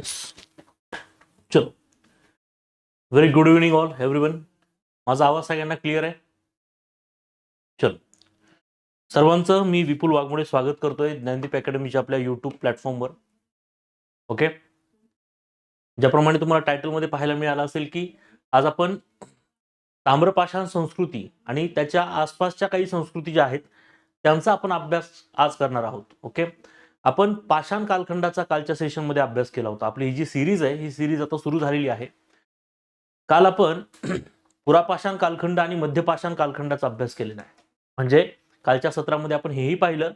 Yes चलो. Very good evening all everyone माझा आवाज सगळ्यांना क्लिअर आहे? चलो. सर्वांचं मी विपुल वाघमोडे स्वागत करतोय ज्ञानदीप अकॅडमीच्या आपल्या यूट्यूब प्लॅटफॉर्मवर ओके ज्याप्रमाणे तुम्हाला टायटलमध्ये पाहायला मिळालं असेल की आज आपण ताम्रपाषाण संस्कृती आणि त्याच्या आसपासच्या काही संस्कृती ज्या आहेत त्यांचा आपण अभ्यास आज करणार आहोत. ओके आपण पाषाण कालखंडाचा कालच्या सेशनमध्ये अभ्यास केला होता. आपली ही जी सिरीज आहे ही सिरीज आता सुरू झालेली आहे. काल आपण पुरापाषाण कालखंड आणि मध्यपाषाण कालखंडाचा अभ्यास केलेला आहे. म्हणजे कालच्या सत्रामध्ये आपण हेही पाहिलं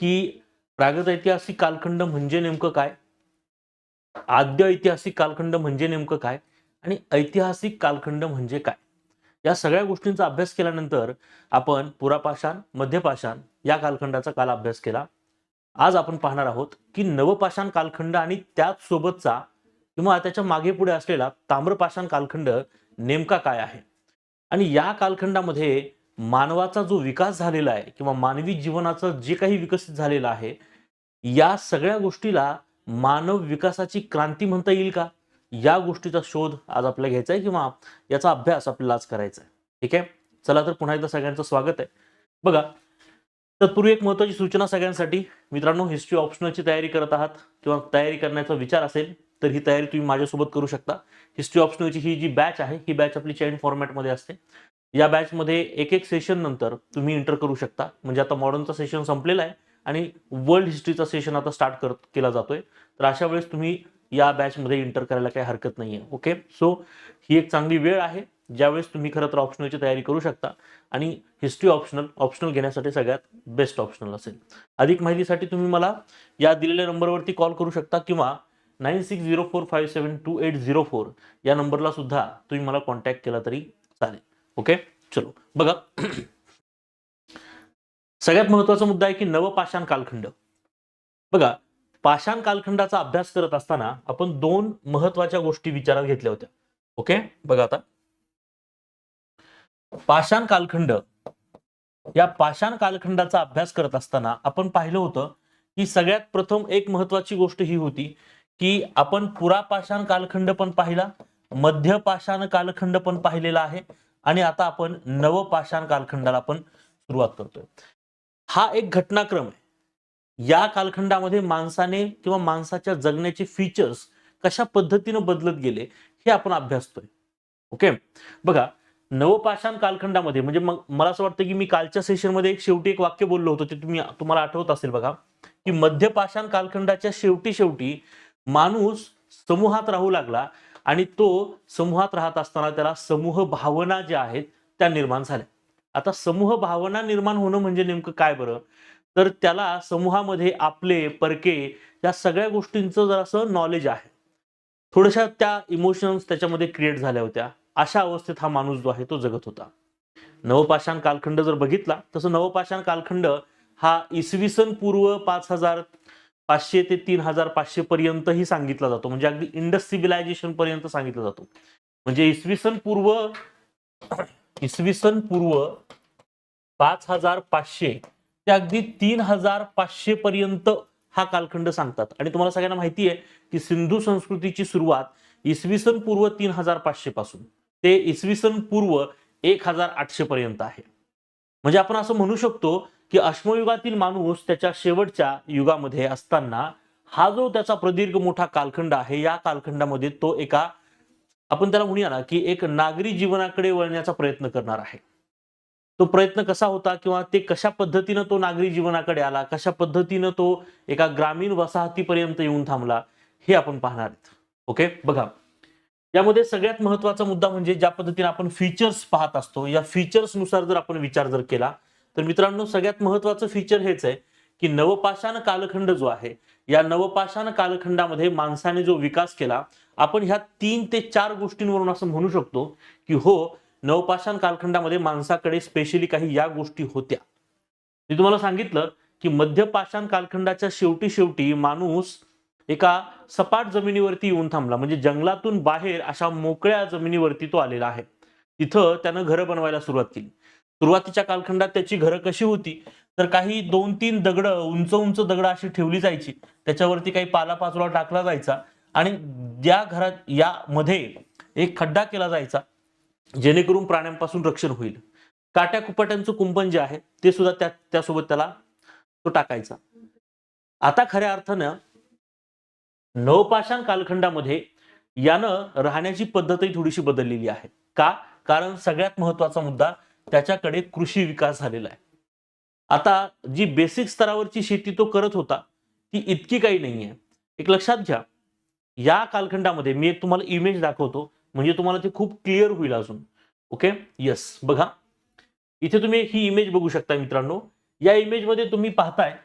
की प्रागैतिहासिक कालखंड म्हणजे नेमकं काय? आद्य ऐतिहासिक कालखंड म्हणजे नेमकं काय? आणि ऐतिहासिक कालखंड म्हणजे काय? या सगळ्या गोष्टींचा अभ्यास केल्यानंतर आपण पुरापाषाण मध्यपाषाण या कालखंडाचा काल अभ्यास केला. आज आपण पाहणार आहोत की नवपाषाण कालखंड आणि त्याच सोबतचा किंवा त्याच्यामागे पुढे असलेला ताम्रपाषाण कालखंड नेमका काय आहे? आणि या कालखंडामध्ये मानवाचा जो विकास झालेला आहे किंवा मानवी जीवनाचं जे काही विकसित झालेलं आहे या सगळ्या गोष्टीला मानव विकासाची क्रांती म्हणता येईल का? या गोष्टीचा शोध आज आपल्याला घ्यायचा आहे किंवा याचा अभ्यास आपल्याला आज करायचा आहे. ठीक आहे? चला तर पुन्हा एकदा सगळ्यांचं स्वागत आहे. बघा तत्पूर्वी एक महत्वाची सूचना सगळ्यांसाठी. मित्रांनो हिस्ट्री ऑप्शनलची तयारी करत आहात किंवा तयारी करण्याचा विचार असेल तर ही तयारी तुम्ही माझ्यासोबत करू शकता. हिस्ट्री ऑप्शनलची ही जी बॅच आहे ही बॅच आपली चैन फॉर्मॅटमध्ये असते. या बॅचमध्ये एक एक सेशन नंतर तुम्ही इंटर करू शकता. म्हणजे आता मॉडर्नचा सेशन संपलेला आहे आणि वर्ल्ड हिस्ट्रीचा सेशन आता स्टार्ट कर केला जातोय. तर अशा वेळेस तुम्ही या बॅचमध्ये इंटर करायला काही हरकत नाही आहे ओके सो ही एक चांगली वेळ आहे. ज्यावेळेस तुम्ही खरं तर ऑप्शनलची तयारी करू शकता आणि हिस्ट्री ऑप्शनल ऑप्शनल घेण्यासाठी सगळ्यात बेस्ट ऑप्शनल असेल. अधिक माहितीसाठी तुम्ही मला या दिलेल्या नंबरवरती कॉल करू शकता किंवा nine six zero four five seven two eight zero four या नंबरला सुद्धा तुम्ही मला कॉन्टॅक्ट केला तरी चालेल. ओके चलो बघा. सगळ्यात महत्त्वाचा मुद्दा आहे की नवपाषाण कालखंड. बघा पाषाण कालखंडाचा अभ्यास करत असताना आपण दोन महत्त्वाच्या गोष्टी विचारात घेतल्या होत्या. ओके बघा आता. पाषाण कालखंड या पाषाण कालखंडाचा अभ्यास करत असताना आपण पाहिलं होतं की सगळ्यात प्रथम एक महत्वाची गोष्ट ही होती की आपण पुरापाषाण कालखंड पण पाहिला मध्य पाषाण कालखंड पण पाहिलेला आहे आणि आता आपण नवपाषाण कालखंडाला पण सुरुवात करतोय. हा एक घटनाक्रम आहे. या कालखंडामध्ये माणसाने किंवा माणसाच्या जगण्याचे फीचर्स कशा पद्धतीनं बदलत गेले हे आपण अभ्यासतोय. ओके? बघा नवपाषाण कालखंडामध्ये म्हणजे मग मला असं वाटतं की मी कालच्या सेशनमध्ये एक शेवटी एक वाक्य बोललो होतो ते तुम्ही तुम्हाला आठवत असेल बघा की मध्यपाषाण कालखंडाच्या शेवटी शेवटी माणूस समूहात राहू लागला आणि तो समूहात राहत असताना त्याला समूह भावना ज्या आहेत त्या निर्माण झाल्या. आता समूह भावना निर्माण होणं म्हणजे नेमकं काय बरं? तर त्याला समूहामध्ये आपले परके या सगळ्या गोष्टींचं जरासं नॉलेज आहे. थोड्याशा त्या इमोशन्स त्याच्यामध्ये क्रिएट झाल्या होत्या. अशा अवस्थेत हा माणूस जो आहे तो जगत होता. नवपाषाण कालखंड जर बघितला तसं नवपाषाण कालखंड हा इसवी सन पूर्व पाच हजार पाचशे ते तीन हजार पाचशे पर्यंतही सांगितला जातो. म्हणजे अगदी इंडस सिव्हिलायझेशन पर्यंत सांगितला जातो. म्हणजे इसवी सन पूर्व इसवी सन पूर्व पाच हजार पाचशे ते अगदी तीन हजार पाचशे पर्यंत हा कालखंड सांगतात. आणि तुम्हाला सगळ्यांना माहिती आहे की सिंधू संस्कृतीची सुरुवात इसवी सन पूर्व तीन हजार पाचशे पासून. ते इसवी सन पूर्व एक हजार आठशे पर्यंत आहे. म्हणजे आपण असं म्हणू शकतो की अश्मयुगातील माणूस त्याच्या शेवटच्या युगामध्ये असताना हा जो त्याचा प्रदीर्घ मोठा कालखंड आहे या कालखंडामध्ये तो एका आपण त्याला म्हणूया ना की एक नागरी जीवनाकडे वळण्याचा प्रयत्न करणार आहे. तो प्रयत्न कसा होता किंवा ते कशा पद्धतीनं तो नागरी जीवनाकडे आला कशा पद्धतीनं तो एका ग्रामीण वसाहतीपर्यंत येऊन थांबला हे आपण पाहणार आहेत. ओके? बघा. यामध्ये सगळ्यात महत्त्वाचा मुद्दा म्हणजे ज्या पद्धतीने आपण फीचर्स पाहत असतो या फीचर्सनुसार जर आपण विचार जर केला तर मित्रांनो सगळ्यात महत्वाचं फीचर हेच आहे की नवपाषाण कालखंड जो आहे या नवपाषाण कालखंडामध्ये माणसाने जो विकास केला आपण ह्या तीन ते चार गोष्टींवरून असं म्हणू शकतो की हो नवपाषाण कालखंडामध्ये माणसाकडे स्पेशली काही या गोष्टी होत्या. मी तुम्हाला सांगितलं की मध्यपाषाण कालखंडाच्या शेवटी शेवटी माणूस एका सपाट जमिनीवरती येऊन थांबला. म्हणजे जंगलातून बाहेर अशा मोकळ्या जमिनीवरती तो आलेला आहे. तिथं त्यानं घरं बनवायला सुरुवात केली. सुरुवातीच्या कालखंडात त्याची घरं कशी होती? तर काही दोन तीन दगड उंच उंच दगड अशी ठेवली जायची. त्याच्यावरती काही पालापाचोळा टाकला जायचा आणि या घरात यामध्ये एक खड्डा केला जायचा जेणेकरून प्राण्यांपासून रक्षण होईल. काट्या कुपाट्यांचं कुंपण जे आहे ते सुद्धा त्या त्यासोबत त्याला तो टाकायचा. आता खऱ्या अर्थानं नवपाषाण कालखंडामध्ये यानं राहण्याची पद्धतही थोडीशी बदललेली आहे. का? कारण सगळ्यात महत्त्वाचा मुद्दा त्याच्याकडे कृषी विकास झालेला आहे. आता जी बेसिक स्तरावरची शेती तो करत होता ती इतकी काही नाहीये. एक लक्षात घ्या या कालखंडामध्ये मी एक तुम्हाला इमेज दाखवतो म्हणजे तुम्हाला ते खूप क्लिअर होईल अजून. ओके यस बघा. इथे तुम्ही ही इमेज बघू शकता मित्रांनो. या इमेजमध्ये तुम्ही पाहताय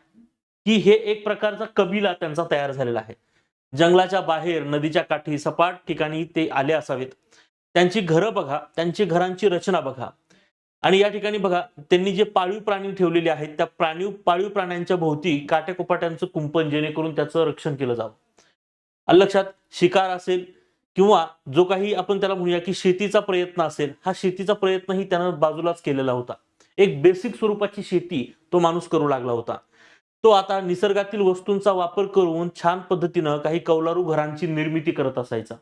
की हे एक प्रकारचा कबिला त्यांचा तयार झालेला आहे. जंगलाच्या बाहेर नदीच्या काठी सपाट ठिकाणी ते आले असावेत. त्यांची घरं बघा त्यांची घरांची रचना बघा. आणि या ठिकाणी बघा त्यांनी जे पाळीव प्राणी ठेवलेले आहेत त्या प्राणी पाळीव प्राण्यांच्या भोवती काट्याकोपाट्यांचं कुंपण जेणेकरून त्याचं रक्षण केलं जावं. लक्षात शिकार असेल किंवा जो काही आपण त्याला म्हणूया की शेतीचा प्रयत्न असेल हा शेतीचा प्रयत्नही त्यानं बाजूलाच केलेला होता. एक बेसिक स्वरूपाची शेती तो माणूस करू लागला होता. तो आता निसर्गातील वस्तूंचा वापर करून छान पद्धतीनं काही कौलारू घरांची निर्मिती करत असायचा.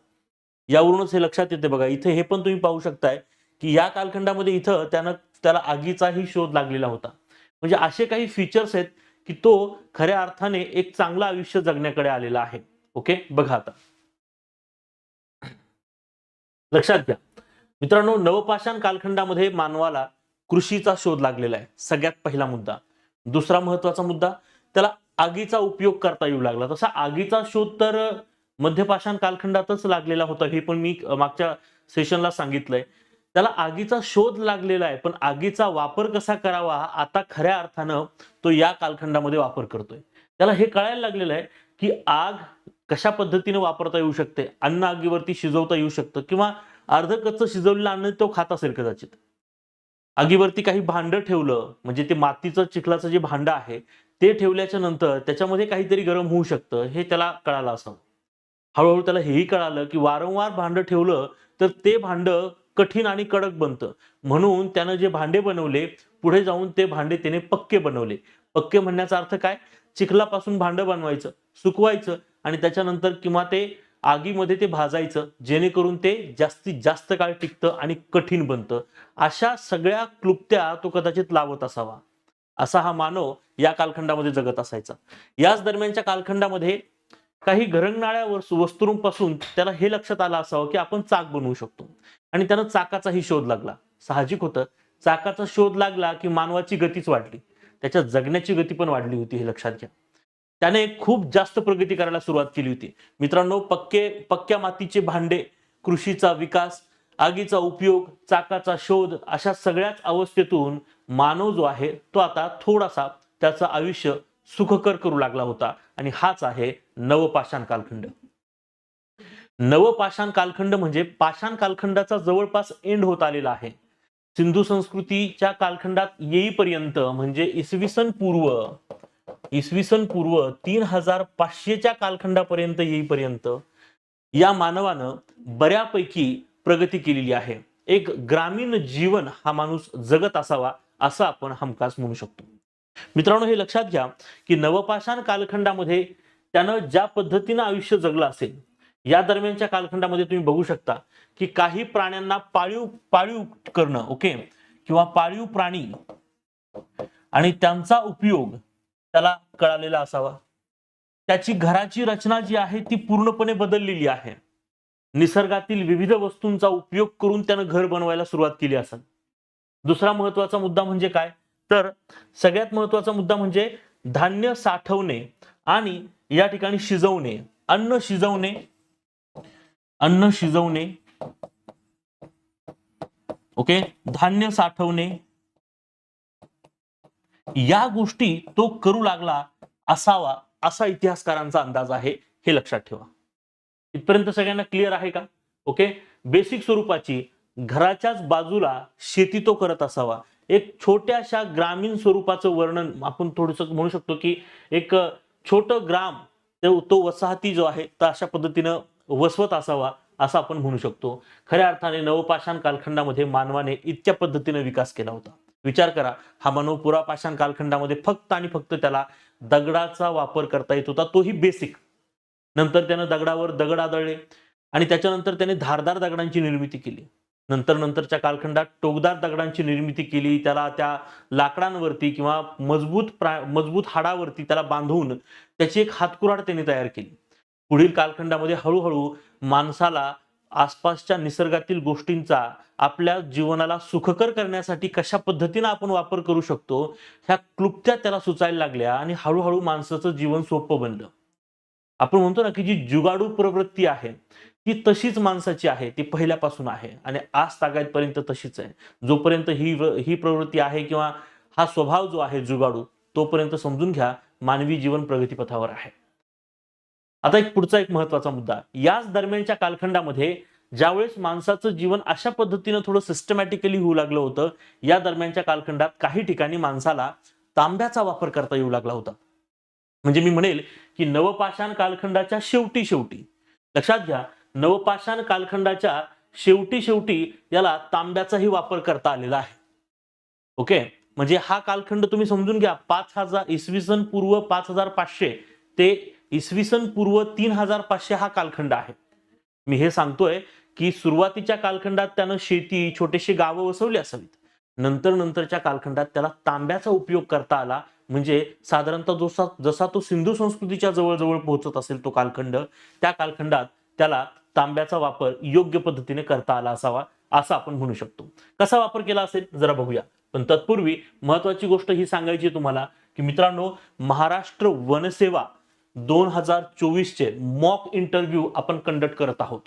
यावरूनच हे लक्षात येते बघा इथे हे पण तुम्ही पाहू शकताय की या कालखंडामध्ये इथं त्यानं त्याला आगीचाही शोध लागलेला होता. म्हणजे असे काही फीचर्स आहेत की तो खऱ्या अर्थाने एक चांगलं आयुष्य जगण्याकडे आलेला आहे. ओके? बघा आता. लक्षात घ्या. मित्रांनो नवपाषाण कालखंडामध्ये मानवाला कृषीचा शोध लागलेला आहे. सगळ्यात पहिला मुद्दा. दुसरा महत्त्वाचा मुद्दा त्याला आगीचा उपयोग करता येऊ लागला. तसा आगीचा शोध तर मध्यपाषाण कालखंडातच लागलेला होता. हे पण मी मागच्या सेशनला सांगितलंय. त्याला आगीचा शोध लागलेला आहे पण आगीचा वापर कसा करावा आता खऱ्या अर्थानं तो या कालखंडामध्ये वापर करतोय. त्याला हे कळायला लागलेलं आहे की आग कशा पद्धतीने वापरता येऊ शकते? अन्न आगीवरती शिजवता येऊ शकतं? किंवा अर्ध कच्चं शिजवलेलं अन्न तो खात असेल कदाचित? आगीवरती काही भांड ठेवलं म्हणजे ते मातीचं चिखलाचं जे भांड आहे ते ठेवल्याच्या नंतर त्याच्यामध्ये काहीतरी गरम होऊ शकतं हे त्याला कळालं असावं हळूहळू त्याला हेही कळालं की वारंवार भांड ठेवलं तर ते भांड कठीण आणि कडक बनतं. म्हणून त्यानं जे भांडे बनवले पुढे जाऊन ते भांडे त्याने पक्के बनवले. पक्के म्हणण्याचा अर्थ काय? चिखलापासून भांड बनवायचं सुकवायचं आणि त्याच्यानंतर किंवा ते आगीमध्ये ते भाजायचं जेणेकरून ते जास्तीत जास्त काळ टिकतं आणि कठीण बनतं. अशा सगळ्या क्लुप्त्या तो कदाचित लावत असावा. असा हा मानव या कालखंडामध्ये जगत असायचा. याच दरम्यानच्या कालखंडामध्ये काही घरंगणाऱ्या वस्तू- वस्तूंपासून त्याला हे लक्षात आलं असावं की आपण चाक बनवू शकतो. आणि त्यानं चाकाचाही शोध लागला. साहजिक होतं चाकाचा शोध लागला की मानवाची गतीच वाढली. त्याच्या जगण्याची गती पण वाढली होती हे लक्षात घ्या. त्याने खूप जास्त प्रगती करायला सुरुवात केली होती. मित्रांनो पक्के पक्क्या मातीचे भांडे कृषीचा विकास आगीचा उपयोग चाकाचा शोध अशा सगळ्याच अवस्थेतून मानव जो आहे तो आता थोडासा त्याचं आयुष्य सुखकर करू लागला होता. आणि हाच आहे नवपाषाण कालखंड. नवपाषाण कालखंड म्हणजे पाषाण कालखंडाचा जवळपास एंड होत आलेला आहे. सिंधू संस्कृतीच्या कालखंडात येईपर्यंत म्हणजे इसवी सन पूर्व इसवी सन पूर्व तीन हजार पाचशेच्या कालखंडापर्यंत येईपर्यंत या मानवानं बऱ्यापैकी प्रगती केलेली आहे. एक ग्रामीण जीवन हा माणूस जगत असावा असं आपण हमखास म्हणू शकतो. मित्रांनो हे लक्षात घ्या की नवपाषाण कालखंडामध्ये त्यानं ज्या पद्धतीनं आयुष्य जगलं असेल या दरम्यानच्या कालखंडामध्ये तुम्ही बघू शकता की काही प्राण्यांना पाळीव पाळीव करणं ओके? किंवा पाळीव प्राणी आणि त्यांचा उपयोग त्याला कळालेला असावा. त्याची घराची रचना जी आहे ती पूर्णपणे बदललेली आहे. निसर्गातील विविध वस्तूंचा उपयोग करून त्यानं घर बनवायला सुरुवात केली असेल दुसरा महत्त्वाचा मुद्दा म्हणजे काय? तर सगळ्यात महत्त्वाचा मुद्दा म्हणजे धान्य साठवणे आणि या ठिकाणी शिजवणे. अन्न शिजवणे. अन्न शिजवणे. ओके? धान्य साठवणे. या गोष्टी तो करू लागला असावा असा इतिहासकारांचा अंदाज आहे हे लक्षात ठेवा. इथपर्यंत सगळ्यांना क्लिअर आहे का? ओके बेसिक स्वरूपाची घराच्याच बाजूला शेती तो करत असावा. एक छोट्याशा ग्रामीण स्वरूपाचं वर्णन आपण थोडस म्हणू शकतो की एक छोटं ग्राम तो तो वसाहती जो आहे तर अशा पद्धतीनं वसवत असावा असं आपण म्हणू शकतो. खऱ्या अर्थाने नवपाषाण कालखंडामध्ये मानवाने इतक्या पद्धतीने विकास केला होता. विचार करा हा मानव पुरापाषाण कालखंडामध्ये फक्त आणि फक्त त्याला दगडाचा वापर करता येत होता तोही बेसिक नंतर त्यानं दगडावर दगड आदळले आणि त्याच्यानंतर त्याने धारदार दगडांची निर्मिती केली. नंतर नंतरच्या कालखंडात टोकदार दगडांची निर्मिती केली त्याला त्या लाकडांवरती किंवा मजबूत प्रा मजबूत हाडावरती त्याला बांधून त्याची एक हातकुराड त्याने तयार केली. पुढील कालखंडामध्ये हळूहळू माणसाला आसपासच्या निसर्गातील गोष्टींचा आपल्या जीवनाला सुखकर करण्यासाठी कशा पद्धतीनं आपण वापर करू शकतो ह्या क्लुप्त्या त्याला सुचायला लागल्या आणि हळूहळू माणसाचं जीवन सोपं बनलं. आपण म्हणतो ना की जी जुगाडू प्रवृत्ती आहे ती तशीच माणसाची आहे ती पहिल्यापासून आहे आणि आज तागायतपर्यंत तशीच आहे. जोपर्यंत ही ही प्रवृत्ती आहे किंवा हा स्वभाव जो आहे जुगाडू तोपर्यंत समजून घ्या मानवी जीवन प्रगतीपथावर आहे. आता एक पुढचा एक महत्त्वाचा मुद्दा. याच दरम्यानच्या कालखंडामध्ये ज्यावेळेस माणसाचं जीवन अशा पद्धतीनं थोडं सिस्टमॅटिकली होऊ लागलं होतं या दरम्यानच्या कालखंडात काही ठिकाणी माणसाला तांब्याचा वापर करता येऊ लागला होता. म्हणजे मी म्हणेल की नवपाषाण कालखंडाच्या शेवटी शेवटी लक्षात घ्या नवपाषाण कालखंडाच्या शेवटी शेवटी याला तांब्याचाही वापर करता आलेला आहे. ओके? म्हणजे हा कालखंड तुम्ही समजून घ्या पाच हजार इसवी सन पूर्व पाच हजार पाचशे ते इसवी सन पूर्व तीन हजार पाचशे हा कालखंड आहे. मी हे सांगतोय की सुरुवातीच्या कालखंडात त्यानं शेती छोटेशी गावं वसवली असावीत. नंतर नंतरच्या कालखंडात त्याला तांब्याचा उपयोग करता आला म्हणजे साधारणतः जसा जसा तो सिंधू संस्कृतीच्या जवळजवळ पोहोचत असेल तो कालखंड त्या कालखंडात त्याला तांब्याचा वापर योग्य पद्धतीने करता आला असावा असं आपण म्हणू शकतो. कसा वापर केला असेल? जरा बघूया. पण तत्पूर्वी महत्वाची गोष्ट ही सांगायची तुम्हाला की मित्रांनो महाराष्ट्र वनसेवा दोन हजार चोवीसचे मॉक इंटरव्ह्यू आपण कंडक्ट करत आहोत.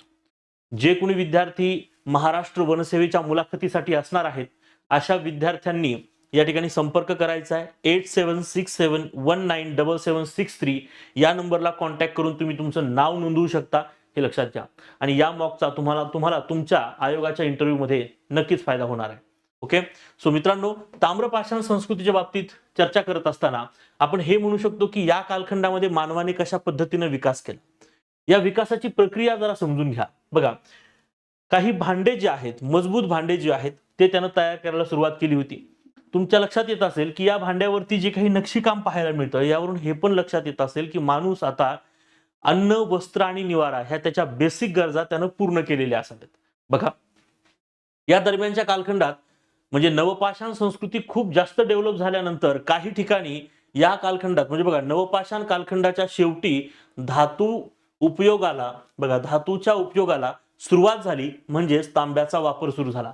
जे कोणी विद्यार्थी महाराष्ट्र वनसेवेच्या मुलाखतीसाठी असणार आहेत अशा विद्यार्थ्यांनी या ठिकाणी संपर्क करायचा आहे. Eight seven six seven one nine double seven six three या नंबरला कॉन्टॅक्ट करून तुम्ही तुमचं नाव नोंदवू शकता हे लक्षात घ्या. आणि या मॉकचा तुम्हाला तुम्हाला तुमच्या आयोगाच्या इंटरव्ह्यूमध्ये नक्कीच फायदा होणार आहे. ओके? सो मित्रांनो ताम्रपाषाण संस्कृतीच्या बाबतीत चर्चा करत असताना आपण हे म्हणू शकतो की या कालखंडामध्ये मानवाने कशा पद्धतीने विकास केला? या विकासाची प्रक्रिया जरा समजून घ्या. बघा काही भांडे जे आहेत मजबूत भांडे जे आहेत ते त्यानं तयार करायला सुरुवात केली होती. तुमच्या लक्षात येत असेल की या भांड्यावरती जे काही नक्षीकाम पाहायला मिळतं यावरून हे पण लक्षात येत असेल की माणूस आता अन्न वस्त्र आणि निवारा ह्या त्याच्या बेसिक गरजा त्यानं पूर्ण केलेल्या असाव्यात. बघा. या दरम्यानच्या कालखंडात म्हणजे नवपाषाण संस्कृती खूप जास्त डेव्हलप झाल्यानंतर काही ठिकाणी या कालखंडात म्हणजे बघा नवपाषाण कालखंडाच्या शेवटी धातू उपयोगाला बघा धातूच्या उपयोगाला सुरुवात झाली म्हणजेच तांब्याचा वापर सुरू झाला.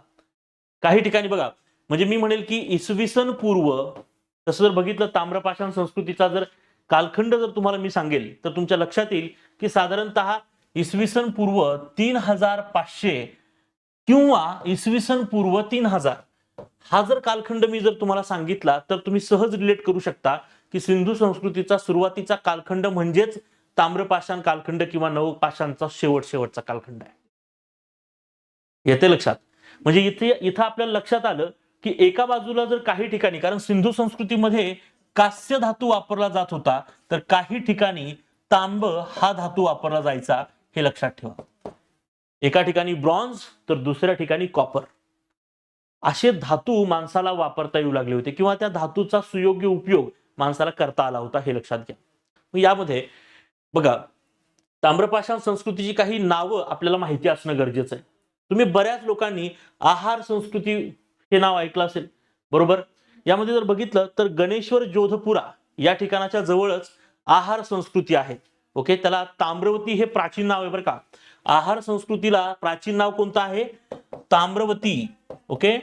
काही ठिकाणी बघा म्हणजे मी म्हणेल की इसवी सन पूर्व तसं जर बघितलं ताम्रपाषाण संस्कृतीचा जर कालखंड जर तुम्हाला मी सांगेल तर तुमच्या लक्षात येईल की साधारणतः इसवी सन पूर्व तीन हजार पाचशे किंवा इसवी सन पूर्व तीन हजार हा जर कालखंड मी जर तुम्हाला सांगितला तर तुम्ही सहज रिलेट करू शकता की सिंधू संस्कृतीचा सुरुवातीचा कालखंड म्हणजेच ताम्रपाषाण कालखंड किंवा नवपाषाणचा शेवट शेवटचा कालखंड आहे. येते लक्षात? म्हणजे इथे इथं आपल्याला लक्षात आलं की एका बाजूला जर काही ठिकाणी कारण सिंधू संस्कृतीमध्ये कास्य धातू वापरला जात होता तर काही ठिकाणी तांब हा धातू वापरला जायचा हे लक्षात ठेवा. एका ठिकाणी ब्रॉन्झ तर दुसऱ्या ठिकाणी कॉपर. असे धातू माणसाला वापरता येऊ लागले होते किंवा त्या धातूचा सुयोग्य उपयोग माणसाला करता आला होता हे लक्षात घ्या. मग यामध्ये बघा ताम्रपाषाण संस्कृतीची काही नावं आपल्याला माहिती असणं गरजेचं आहे. तुम्ही बऱ्याच लोकांनी आहार संस्कृती हे नाव ऐकलं असेल. बरोबर? यामध्ये जर बघितलं तर गणेश्वर जोधपुरा या ठिकाणाच्या जवळच आहार संस्कृती आहे. ओके त्याला ताम्रवती हे प्राचीन नाव आहे बरं का. आहार संस्कृतीला प्राचीन नाव कोणतं आहे? ताम्रवती. ओके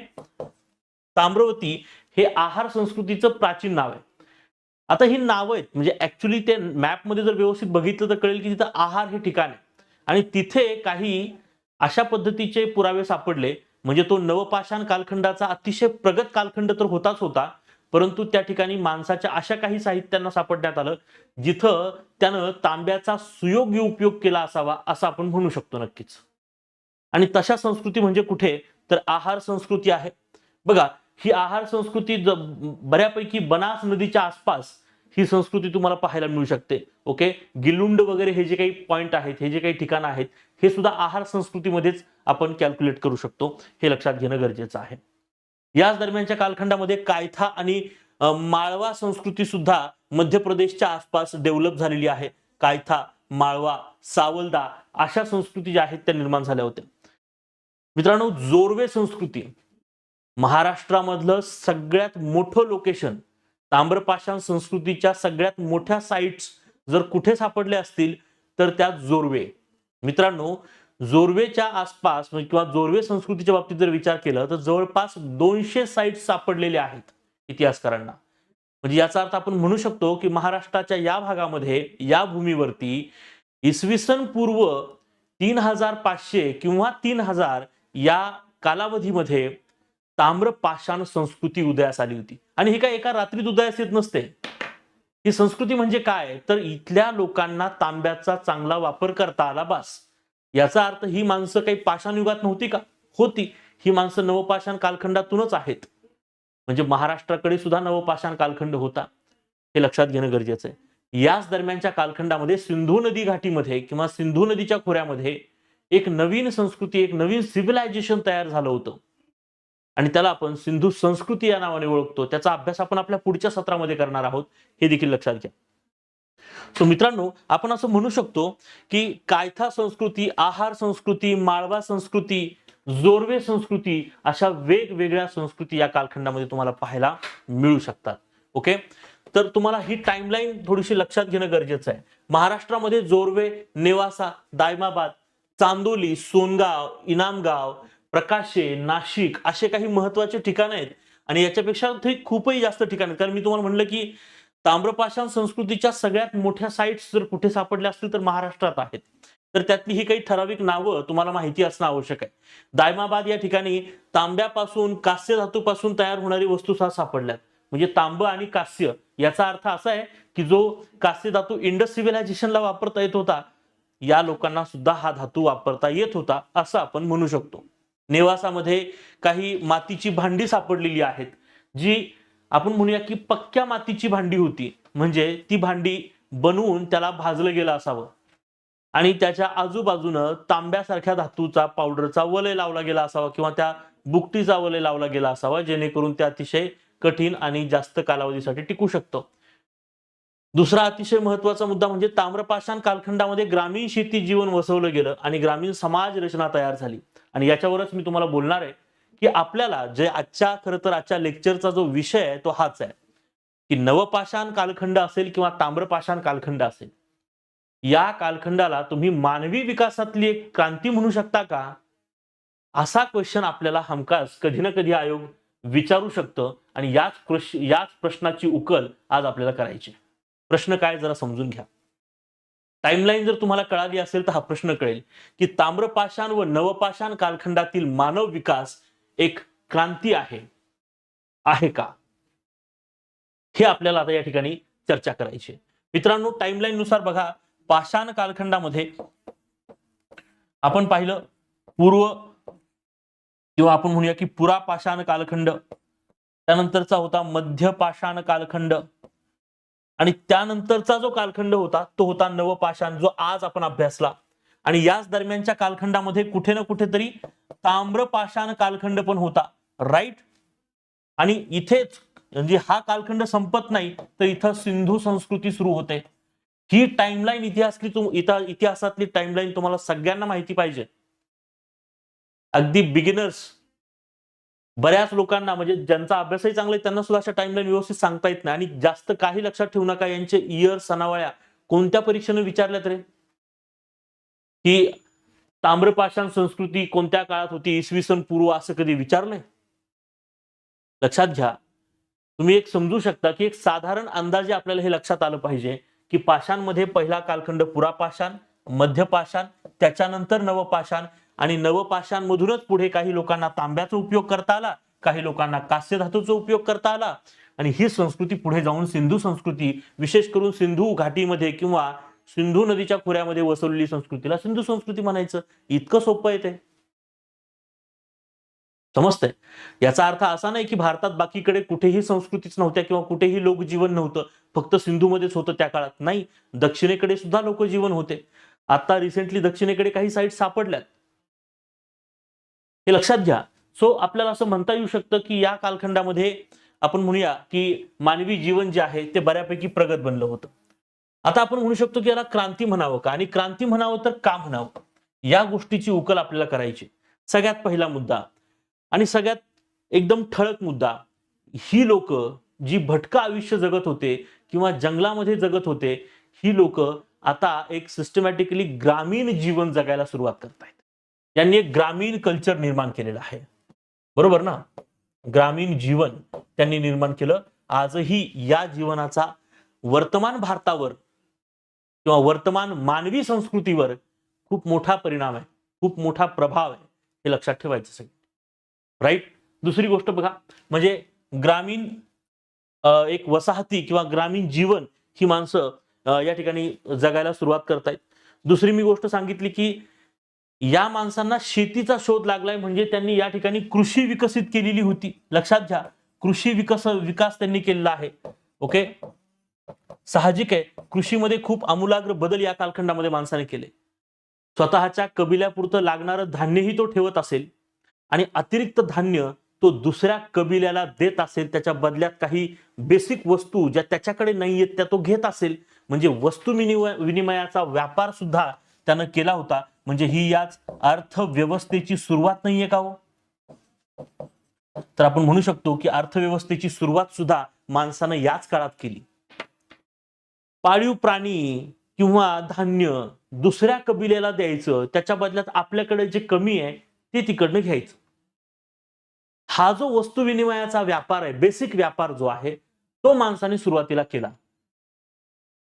ताम्रवती हे आहार संस्कृतीचं प्राचीन नाव आहे. आता ही नावं आहेत. म्हणजे ऍक्च्युली ते मॅपमध्ये जर व्यवस्थित बघितलं तर कळेल की तिथं आहार हे ठिकाण आहे. आणि तिथे काही अशा पद्धतीचे पुरावे सापडले म्हणजे तो नवपाषाण कालखंडाचा अतिशय प्रगत कालखंड तर होताच होता परंतु त्या ठिकाणी माणसाच्या अशा काही साहित्यांना सापडण्यात आलं जिथं त्यानं तांब्याचा सुयोग्य उपयोग केला असावा असं आपण म्हणू शकतो नक्कीच. आणि तशा संस्कृती म्हणजे कुठे? तर आहार संस्कृती आहे. बघा ही आहार संस्कृती बऱ्यापैकी बनास नदीच्या आसपास ही संस्कृती तुम्हाला पाहायला मिळू शकते. ओके गिलुंड वगैरे हे जे काही पॉईंट आहेत हे जे काही ठिकाणं आहेत हे सुद्धा आहार संस्कृतीमध्येच आपण कॅल्क्युलेट करू शकतो. हे लक्षात घेणं गरजेचं आहे. याच दरम्यानच्या कालखंडामध्ये कायथा आणि माळवा संस्कृती सुद्धा मध्य प्रदेशच्या आसपास डेव्हलप झालेली आहे. कायथा माळवा सावलदा अशा संस्कृती ज्या आहेत त्या निर्माण झाल्या होत्या. मित्रांनो जोरवे संस्कृती महाराष्ट्रामधलं सगळ्यात मोठं लोकेशन ताम्रपाषाण संस्कृतीच्या सगळ्यात मोठ्या साईट्स जर कुठे सापडले असतील तर त्यात जोरवे. मित्रांनो जोरवेच्या आसपास म्हणजे किंवा जोरवे संस्कृतीच्या बाबतीत जर विचार केला तर जवळपास दोनशे साईट सापडलेले आहेत इतिहासकारांना. म्हणजे याचा अर्थ आपण म्हणू शकतो की महाराष्ट्राच्या या भागामध्ये या भूमीवरती इसवी सन पूर्व तीन हजार पाचशे किंवा तीन हजार या कालावधीमध्ये ताम्रपाषाण संस्कृती उदयास आली होती. आणि ही काय एका रात्रीत उदयास येत नसते? ही संस्कृती म्हणजे काय? तर इथल्या लोकांना तांब्याचा चांगला वापर करता आला बास. याचा अर्थ ही माणसं काही पाषाण युगात नव्हती का? होती. ही माणसं नवपाषाण कालखंडातूनच आहेत. म्हणजे महाराष्ट्राकडे सुद्धा नवपाषाण कालखंड होता. हे लक्षात घेणं गरजेचं आहे. याच दरम्यानच्या कालखंडामध्ये सिंधू नदी घाटीमध्ये किंवा सिंधू नदीच्या खोऱ्यामध्ये एक नवीन संस्कृती एक नवीन सिव्हिलायझेशन तयार झालं होतं. आणि त्याला आपण सिंधू संस्कृती या नावाने ओळखतो. त्याचा अभ्यास आपण आपल्या पुढच्या सत्रामध्ये करणार आहोत. हे देखील लक्षात घ्या. सो मित्रांनो आपण असं म्हणू शकतो की कायथा संस्कृती आहार संस्कृती माळवा संस्कृती जोरवे संस्कृती अशा वेगवेगळ्या संस्कृती या कालखंडामध्ये तुम्हाला पाहायला मिळू शकतात. ओके तर तुम्हाला ही टाइमलाईन थोडीशी लक्षात घेणं गरजेचं आहे. महाराष्ट्रामध्ये जोरवे नेवासा दायमाबाद चांदोली सोनगाव इनामगाव प्रकाशे नाशिक असे काही महत्त्वाचे ठिकाण आहेत. आणि याच्यापेक्षा ते खूपही जास्त ठिकाण आहेत. कारण मी तुम्हाला म्हणलं की ताम्रपाषाण संस्कृतीच्या सगळ्यात मोठ्या साईट्स जर कुठे सापडल्या असतील तर महाराष्ट्रात आहेत. तर त्यातली ही काही ठराविक नावं तुम्हाला माहिती असणं आवश्यक आहे. दायमाबाद या ठिकाणी तांब्यापासून कास्य धातूपासून तयार होणारी वस्तू सुद्धा सापडल्यात म्हणजे तांब आणि कास्य याचा अर्थ असा आहे की जो कास्य धातू इंडस सिव्हिलायझेशनला वापरता येत होता या लोकांना सुद्धा हा धातू वापरता येत होता असं आपण म्हणू शकतो. नेवासामध्ये काही मातीची भांडी सापडलेली आहेत जी आपण म्हणूया की पक्क्या मातीची भांडी होती. म्हणजे ती भांडी बनवून त्याला भाजलं गेलं असावं. आणि त्याच्या आजूबाजूनं तांब्यासारख्या धातूचा पावडरचा वलय लावला गेला असावा किंवा त्या बुकटीचा वलय लावला गेला असावा जेणेकरून ते अतिशय कठीण आणि जास्त कालावधीसाठी टिकू शकतो. दुसरा अतिशय महत्त्वाचा मुद्दा म्हणजे ताम्रपाषाण कालखंडामध्ये ग्रामीण शेती जीवन वसवलं गेलं आणि ग्रामीण समाज रचना तयार झाली. आणि याच्यावरच मी तुम्हाला बोलणार आहे की आपल्याला जे आजच्या खरं तर आजच्या लेक्चरचा जो विषय आहे तो हाच आहे. की नवपाषाण कालखंड असेल किंवा ताम्रपाषाण कालखंड असेल या कालखंडाला तुम्ही मानवी विकासातली एक क्रांती म्हणू शकता का? असा क्वेश्चन आपल्याला हमखास कधी ना कधी आयोग विचारू शकतं आणि याच प्रश याच प्रश्नाची उकल आज आपल्याला करायची प्रश्न काय जरा समजून घ्या. टाइमलाईन जर तुम्हाला कळाली असेल तर हा प्रश्न कळेल की ताम्रपाषाण व नवपाषाण कालखंडातील मानव विकास एक क्रांती आहे. आहे का? हे आपल्याला आता या ठिकाणी चर्चा करायची मित्रांनो टाइमलाईन नुसार बघा पाषाण कालखंडामध्ये आपण पाहिलं पूर्व किंवा आपण म्हणूया की पुरापाषाण कालखंड त्यानंतरचा होता मध्य पाषाण कालखंड. आणि त्यानंतरचा जो कालखंड होता तो होता नवपाषाण जो आज आपण अभ्यासला. आणि याच दरम्यानच्या कालखंडामध्ये कुठे ना कुठेतरी ताम्रपाषाण कालखंड पण होता. राईट आणि इथेच म्हणजे हा कालखंड संपत नाही तर इथं सिंधू संस्कृती सुरू होते. ही टाइमलाईन इतिहासली तुम इथं इतिहासातली टाइमलाईन तुम्हाला सगळ्यांना माहिती पाहिजे. अगदी बिगिनर्स बऱ्याच लोकांना म्हणजे ज्यांचा अभ्यासही चांगला आहे त्यांना सुद्धा अशा टाइमलाईन व्यवस्थित सांगता येत नाही. आणि जास्त काही लक्षात ठेवू नका यांचे इयर सणावळ्या कोणत्या परीक्षेने विचारल्यात रे? की ताम्रपाषाण संस्कृती कोणत्या काळात होती इसवी सन पूर्व असं कधी विचारलंय? लक्षात घ्या. तुम्ही एक समजू शकता की एक साधारण अंदाजे आपल्याला हे लक्षात आलं पाहिजे की पाषाणमध्ये पहिला कालखंड पुरापाषाण मध्यपाषाण त्याच्यानंतर नवपाषाण आणि नवपाषांमधूनच पुढे काही लोकांना तांब्याचा उपयोग करता आला काही लोकांना कास्य धातूचा उपयोग करता आला. आणि ही संस्कृती पुढे जाऊन सिंधू संस्कृती विशेष करून सिंधू घाटीमध्ये किंवा सिंधू नदीच्या खोऱ्यामध्ये वसवलेली संस्कृतीला सिंधू संस्कृती म्हणायचं. इतकं सोपं येते समजतंय? याचा अर्थ असा नाही की भारतात बाकीकडे कुठेही संस्कृतीच नव्हत्या किंवा कुठेही लोकजीवन नव्हतं. फक्त सिंधूमध्येच होतं त्या काळात. नाही. दक्षिणेकडे सुद्धा लोकजीवन होते. आता रिसेंटली दक्षिणेकडे काही साईट सापडल्यात. हे लक्षात घ्या. सो आपल्याला असं म्हणता येऊ शकतं की या कालखंडामध्ये आपण म्हणूया की मानवी जीवन जे आहे ते बऱ्यापैकी प्रगत बनलं होतं. आता आपण म्हणू शकतो की याला क्रांती म्हणावं का? आणि क्रांती म्हणावं तर का म्हणावं या गोष्टीची उकल आपल्याला करायची सगळ्यात पहिला मुद्दा आणि सगळ्यात एकदम ठळक मुद्दा ही लोक जी भटका आयुष्य जगत होते किंवा जंगलामध्ये जगत होते ही लोक आता एक सिस्टमॅटिकली ग्रामीण जीवन जगायला सुरुवात करतायत. त्यांनी एक ग्रामीण कल्चर निर्माण केलेलं आहे. बरोबर ना? ग्रामीण जीवन त्यांनी निर्माण केलं. आजही या जीवनाचा वर्तमान भारतावर किंवा वर्तमान मानवी संस्कृतीवर खूप मोठा परिणाम आहे. खूप मोठा प्रभाव आहे हे लक्षात ठेवायचं सगळं. राईट दुसरी गोष्ट बघा. म्हणजे ग्रामीण एक वसाहती किंवा ग्रामीण जीवन ही माणसं या ठिकाणी जगायला सुरुवात करतायत. दुसरी मी गोष्ट सांगितली की या माणसांना शेतीचा शोध लागलाय म्हणजे त्यांनी या ठिकाणी कृषी विकसित केलेली होती. लक्षात घ्या कृषी विकास विकास त्यांनी केलेला आहे. ओके साहजिक आहे. कृषीमध्ये खूप आमूलाग्र बदल या कालखंडामध्ये माणसाने केले. स्वतःच्या कबिल्यापुरतं लागणारं धान्यही तो ठेवत असेल आणि अतिरिक्त धान्य तो दुसऱ्या कबिल्याला देत असेल त्याच्या बदल्यात काही बेसिक वस्तू ज्या त्याच्याकडे नाहीयेत त्या तो घेत असेल. म्हणजे वस्तू विनिमय विनिमयाचा व्यापार सुद्धा त्यानं केला होता. म्हणजे ही याच अर्थव्यवस्थेची सुरुवात नाहीये का हो? तर आपण म्हणू शकतो की अर्थव्यवस्थेची सुरुवात सुद्धा माणसानं याच काळात केली. पाळीव प्राणी किंवा धान्य दुसऱ्या कबिलेला द्यायचं त्याच्या बदल्यात आपल्याकडे जे कमी आहे ते तिकडनं घ्यायचं. हा जो वस्तू विनिमयाचा व्यापार आहे बेसिक व्यापार जो आहे तो माणसाने सुरुवातीला केला.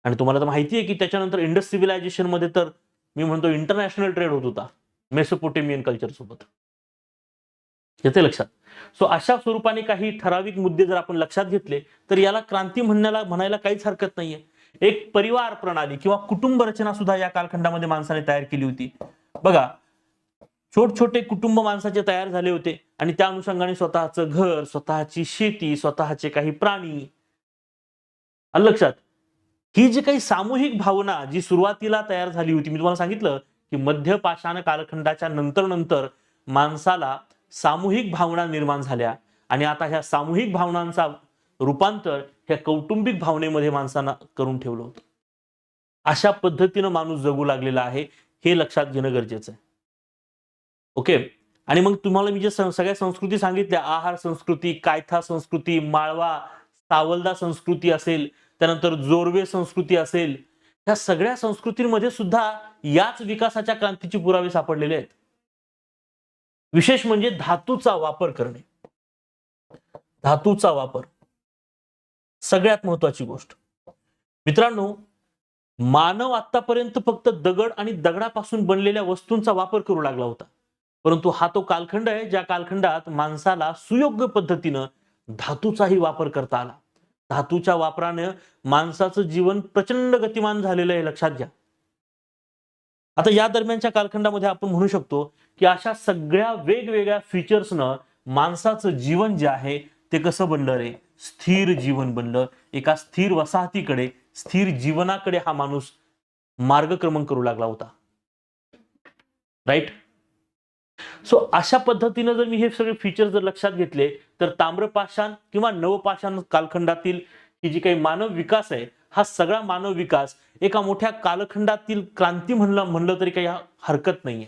आणि तुम्हाला तर माहिती आहे की त्याच्यानंतर इंडस सिव्हिलायझेशनमध्ये तर मी म्हणतो इंटरनॅशनल ट्रेड होत होता. मेसोपोटेमियन कल्चर सोबत. येते लक्षात? सो अशा स्वरूपाने काही ठराविक मुद्दे जर आपण लक्षात घेतले तर याला क्रांती म्हणण्याला म्हणायला काहीच हरकत नाहीये. एक परिवार प्रणाली किंवा कुटुंब रचना सुद्धा या कालखंडामध्ये माणसाने तयार केली होती. बघा छोट छोटे कुटुंब माणसाचे तयार झाले होते आणि त्या अनुषंगाने स्वतःचं घर स्वतःची शेती स्वतःचे काही प्राणी. लक्षात ही जी काही सामूहिक भावना जी सुरुवातीला तयार झाली होती मी तुम्हाला सांगितलं की मध्य पाषाण कालखंडाच्या नंतर नंतर माणसाला सामूहिक भावना निर्माण झाल्या. आणि आता ह्या सामूहिक भावनांचा रूपांतर ह्या कौटुंबिक भावनेमध्ये माणसांना करून ठेवलं होतं. अशा पद्धतीनं माणूस जगू लागलेला आहे हे लक्षात घेणं गरजेचं आहे. ओके? आणि मग तुम्हाला मी जे सगळ्या संस्कृती सांगितल्या आहार संस्कृती कायथा संस्कृती माळवा सावलदा संस्कृती असेल त्यानंतर जोरवे संस्कृती असेल ह्या सगळ्या संस्कृतींमध्ये सुद्धा याच विकासाच्या क्रांतीचे पुरावे सापडलेले आहेत. विशेष म्हणजे धातूचा वापर करणे. धातूचा वापर. सगळ्यात महत्वाची गोष्ट. मित्रांनो मानव आतापर्यंत फक्त दगड आणि दगडापासून बनलेल्या वस्तूंचा वापर करू लागला होता. परंतु हा तो कालखंड आहे ज्या कालखंडात माणसाला सुयोग्य पद्धतीनं धातूचाही वापर करता आला. धातूच्या वापरानं माणसाचं जीवन प्रचंड गतिमान झालेलं आहे लक्षात घ्या. आता या दरम्यानच्या कालखंडामध्ये आपण म्हणू शकतो की अशा सगळ्या वेगवेगळ्या फीचर्सनं माणसाचं जीवन जे आहे ते कसं बनलं रे? स्थिर जीवन बनलं. एका स्थिर वसाहतीकडे स्थिर जीवनाकडे हा माणूस मार्गक्रमण करू लागला होता. राईट सो अशा पद्धतीनं जर मी हे सगळे फीचर जर लक्षात घेतले तर ताम्रपाषाण किंवा नवपाषाण कालखंडातील ही जी काही मानव विकास आहे हा सगळा मानव विकास एका मोठ्या कालखंडातील क्रांती म्हणलं म्हणलं तरी काही हरकत नाहीये.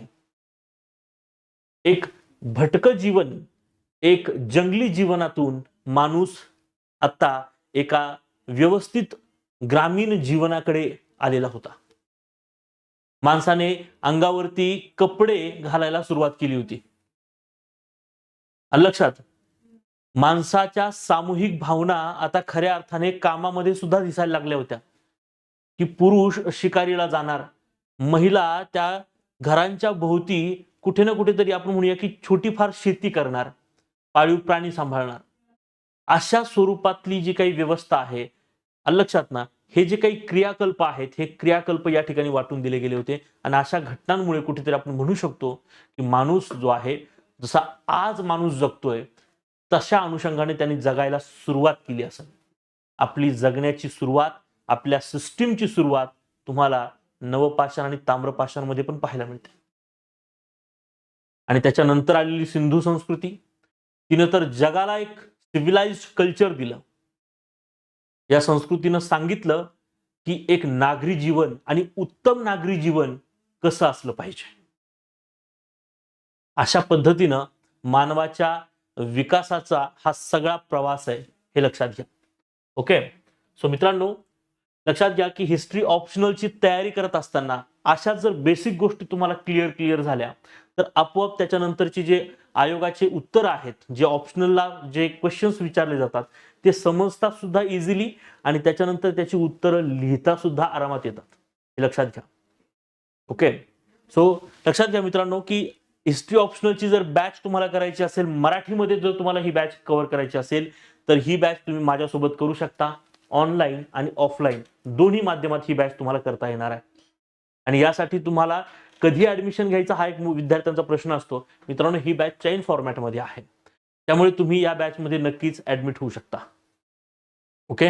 एक भटकं जीवन एक जंगली जीवनातून माणूस आता एका व्यवस्थित ग्रामीण जीवनाकडे आलेला होता. माणसाने अंगावरती कपडे घालायला सुरुवात केली होती. लक्षात माणसाच्या सामूहिक भावना आता खऱ्या अर्थाने कामामध्ये सुद्धा दिसायला लागल्या होत्या. की पुरुष शिकारीला जाणार महिला त्या घरांच्या भोवती कुठे ना कुठेतरी आपण म्हणूया की छोटी फार शेती करणार पाळीव प्राणी सांभाळणार. अशा स्वरूपातली जी काही व्यवस्था आहे लक्षात ना हे जे काही क्रियाकल्प आहेत हे क्रियाकल्प या ठिकाणी वाटून दिले गेले होते. आणि अशा घटनांमुळे कुठेतरी आपण म्हणू शकतो की माणूस जो आहे जसा आज माणूस जगतोय तशा अनुषंगाने त्यांनी जगायला सुरुवात केली असेल. आपली जगण्याची सुरुवात आपल्या सिस्टीमची सुरुवात तुम्हाला नवपाषाण आणि ताम्रपाषाणमध्ये पण पाहायला मिळते. आणि त्याच्यानंतर आलेली सिंधू संस्कृती तिनं तर जगाला एक सिव्हिलाइज कल्चर दिलं. या संस्कृतीनं सांगितलं की एक नागरी जीवन आणि उत्तम नागरी जीवन कसं असलं पाहिजे. अशा पद्धतीनं मानवाच्या विकासाचा हा सगळा प्रवास आहे हे लक्षात घ्या. ओके सो मित्रांनो लक्षात घ्या की हिस्ट्री ऑप्शनलची तयारी करत असताना अशा जर बेसिक गोष्टी तुम्हाला क्लिअर क्लिअर झाल्या तर आपोआप त्याच्यानंतरची जे आयोगाचे उत्तर आहेत जे ऑप्शनलला जे क्वेश्चन्स विचारले जातात ते समजतात सुद्धा इझिली आणि त्याच्यानंतर त्याची उत्तरं लिहिता सुद्धा आरामात येतात. हे लक्षात घ्या. ओके सो लक्षात घ्या मित्रांनो की हिस्ट्री ऑप्शनलची जर बॅच तुम्हाला करायची असेल मराठीमध्ये जर तुम्हाला ही बॅच कव्हर करायची असेल तर ही बॅच तुम्ही माझ्यासोबत करू शकता ऑनलाईन आणि ऑफलाईन दोन्ही माध्यमात ही बॅच तुम्हाला करता येणार आहे. आणि यासाठी तुम्हाला कधी ऍडमिशन घ्यायचा हा एक विद्यार्थ्यांचा प्रश्न असतो. मित्रांनो ही बॅच चैन फॉर्मॅटमध्ये आहे. त्यामुळे तुम्ही या बॅचमध्ये नक्कीच ऍडमिट होऊ शकता. ओके?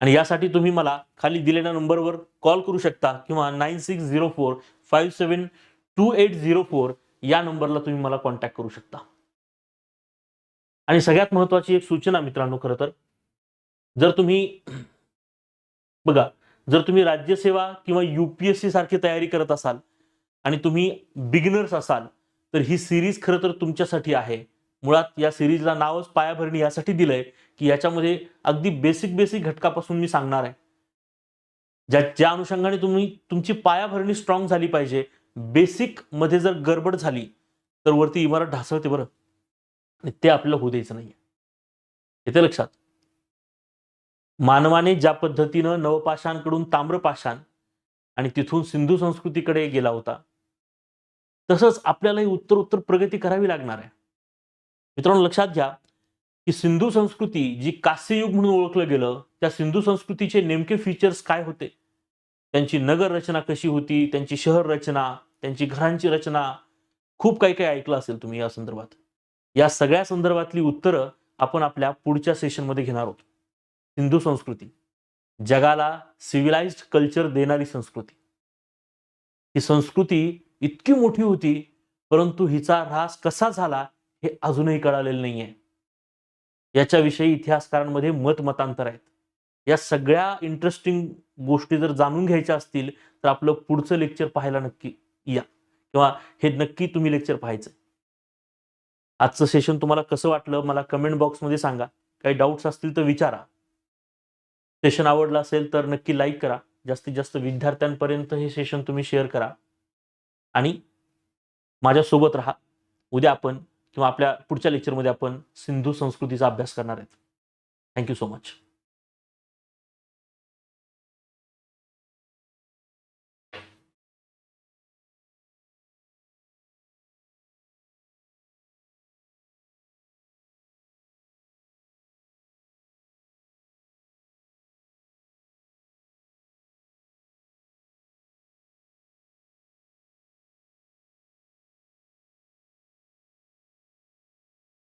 आणि यासाठी तुम्ही मला खाली दिलेल्या नंबरवर कॉल करू शकता किंवा nine six zero four five seven two eight zero four या नंबरला तुम्ही मला कॉन्टॅक्ट करू शकता. आणि सगळ्यात महत्वाची एक सूचना मित्रांनो खरं तर जर तुम्ही बघा जर तुम्ही राज्यसेवा किंवा युपीएससी सारखी तयारी करत असाल आणि तुम्ही बिगिनर्स असाल तर ही सिरीज खरं तर तुमच्यासाठी आहे. मुळात या सिरीजला नावच पायाभरणी यासाठी दिलंय. की याच्यामध्ये अगदी बेसिक बेसिक घटकापासून मी सांगणार आहे. ज्या ज्या अनुषंगाने तुम्ही तुमची पायाभरणी स्ट्रॉंग झाली पाहिजे बेसिकमध्ये जर गडबड झाली तर वरती इमारत ढासळते बरं. आणि ते आपल्याला होऊ द्यायचं नाहीये. येते लक्षात? मानवाने ज्या पद्धतीनं नवपाषाणकडून ताम्रपाषाण आणि तिथून सिंधू संस्कृतीकडे गेला होता तसंच आपल्यालाही उत्तर उत्तर प्रगती करावी लागणार आहे. मित्रांनो लक्षात घ्या की सिंधू संस्कृती जी कास्ययुग म्हणून ओळखलं गेलं त्या सिंधू संस्कृतीचे नेमके फीचर्स काय होते? त्यांची नगर रचना कशी होती? त्यांची शहर रचना त्यांची घरांची रचना खूप काही काही ऐकलं असेल तुम्ही या संदर्भात. या सगळ्या संदर्भातली उत्तरं आपण आपल्या पुढच्या सेशनमध्ये घेणार आहोत. सिंधू संस्कृती जगाला सिव्हिलाइज्ड कल्चर देणारी संस्कृती. ही संस्कृती इतकी मोठी होती परंतु हिचा ऱ्हास कसा झाला हे अजूनही कळालेलं नाहीये. याच्याविषयी इतिहासकारांमध्ये मतमतांतर आहेत. या सगळ्या इंटरेस्टिंग गोष्टी जर जाणून घ्यायच्या असतील तर आपलं पुढचं लेक्चर पाहायला नक्की या. किंवा हे नक्की तुम्ही लेक्चर पाहायचं आजचं सेशन तुम्हाला कसं वाटलं मला कमेंट बॉक्समध्ये सांगा. काही डाऊट्स असतील तर विचारा. सेशन आवडलं असेल तर नक्की लाईक करा. जास्तीत जास्त विद्यार्थ्यांपर्यंत हे सेशन तुम्ही शेअर करा. आणि माझ्यासोबत राहा. उद्या आपण किंवा आपल्या पुढच्या लेक्चरमध्ये आपण सिंधू संस्कृतीचा अभ्यास करणार आहेत. Thank you so much